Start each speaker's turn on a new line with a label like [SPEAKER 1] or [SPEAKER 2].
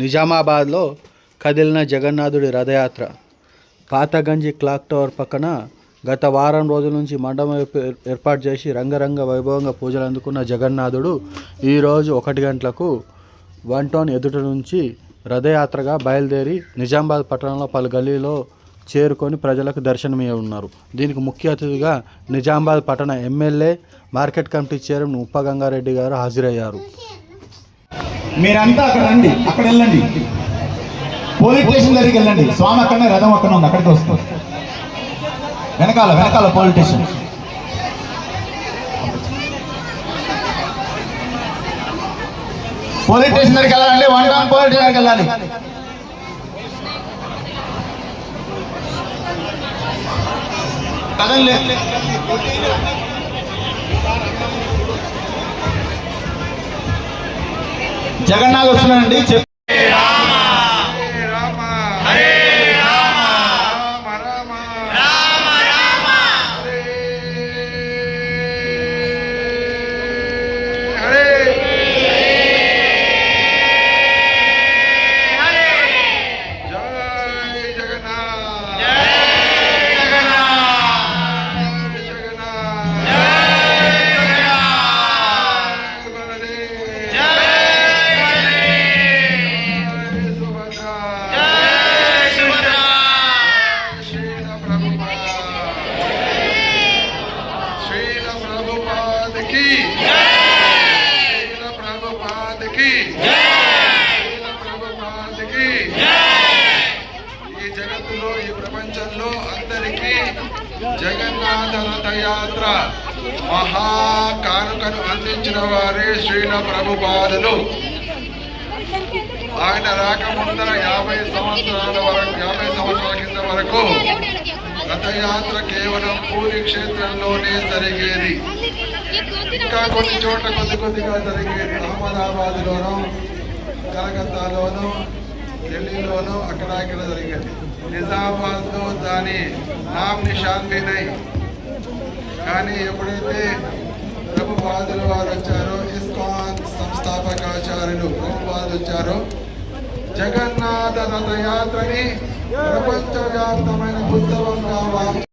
[SPEAKER 1] నిజామాబాద్లో కదిలిన జగన్నాథుడి రథయాత్ర. పాతగంజి clock tower పక్కన గత వారం రోజుల నుంచి మండపం ఏర్పాటు చేసి రంగరంగ వైభవంగా పూజలు అందుకున్న జగన్నాథుడు ఈరోజు ఒకటి గంటలకు వన్ టౌన్ ఎదుట నుంచి రథయాత్రగా బయలుదేరి నిజామాబాద్ పట్టణంలో పలు గల్లీలో చేరుకొని ప్రజలకు దర్శనమియ ఉన్నారు. దీనికి ముఖ్య అతిథిగా నిజామాబాద్ పట్టణ MLA market committee chairman Uppa Gangareddy గారు హాజరయ్యారు.
[SPEAKER 2] మీరంతా అక్కడ రండి అక్కడ వెళ్ళండి. పోలీస్ స్టేషన్ దగ్గరికి వెళ్ళండి. స్వామి అక్కడనే రథం అక్కడ ఉంది అక్కడికి వస్తుంది వెనకాల వెనకాల పోలీస్ స్టేషన్. పోలీస్ స్టేషన్ దగ్గరికి వెళ్ళాలండి వన్ టౌన్ పోలీస్ స్టేషన్ దగ్గరికి వెళ్ళాలి. కదండి జగన్నాథ్ వస్తున్నాడండి.
[SPEAKER 3] ప్రపంచంలో అందరికీ జగన్నాథ రథయాత్ర మహా కానుకను అందించిన వారే శ్రీల ప్రభుపాదులు. ఆయన రాకముందర యాభై సంవత్సరాల వరకు యాభై సంవత్సరాల కింద వరకు రథయాత్ర కేవలం పూరి క్షేత్రంలోనే జరిగేది. ఇంకా కొన్ని చోట్ల కొద్ది కొద్దిగా జరిగేది. అహ్మదాబాద్లోనూ కలకత్తాలోనూ ఢిల్లీలోనూ అక్కడ ఇక్కడ జరిగేది. నిజామాబాద్లో దాని నామ్ నిషాన్ మీనై కానీ ఎప్పుడైతే ప్రభుపాదులు వారు వచ్చారో ఇస్కాన్ సంస్థాపకాచార్యులు ప్రభుపాదులు వచ్చారో జగన్నాథ రథయాత్రని ప్రపంచవ్యాప్తమైన ఉత్సవంగా వారు